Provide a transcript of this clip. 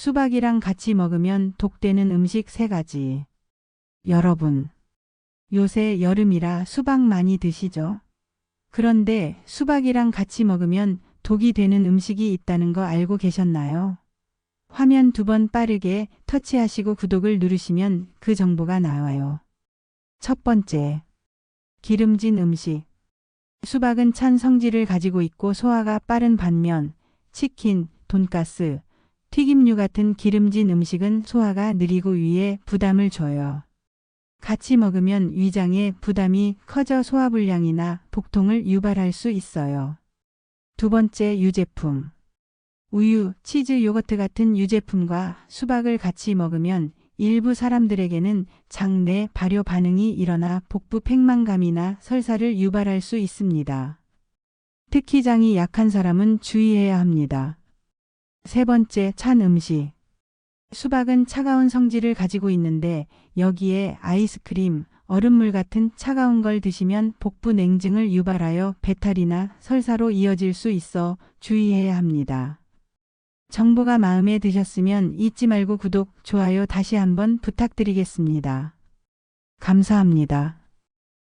수박이랑 같이 먹으면 독되는 음식 세가지 여러분, 요새 여름이라 수박 많이 드시죠? 그런데 수박이랑 같이 먹으면 독이 되는 음식이 있다는 거 알고 계셨나요? 화면 두 번 빠르게 터치하시고 구독을 누르시면 그 정보가 나와요. 첫 번째, 기름진 음식. 수박은 찬 성질을 가지고 있고 소화가 빠른 반면 치킨, 돈가스, 튀김류 같은 기름진 음식은 소화가 느리고 위에 부담을 줘요. 같이 먹으면 위장에 부담이 커져 소화불량이나 복통을 유발할 수 있어요. 두 번째 유제품. 우유, 치즈, 요거트 같은 유제품과 수박을 같이 먹으면 일부 사람들에게는 장내 발효 반응이 일어나 복부 팽만감이나 설사를 유발할 수 있습니다. 특히 장이 약한 사람은 주의해야 합니다. 세 번째, 찬 음식. 수박은 차가운 성질을 가지고 있는데 여기에 아이스크림, 얼음물 같은 차가운 걸 드시면 복부 냉증을 유발하여 배탈이나 설사로 이어질 수 있어 주의해야 합니다. 정보가 마음에 드셨으면 잊지 말고 구독, 좋아요 다시 한번 부탁드리겠습니다. 감사합니다.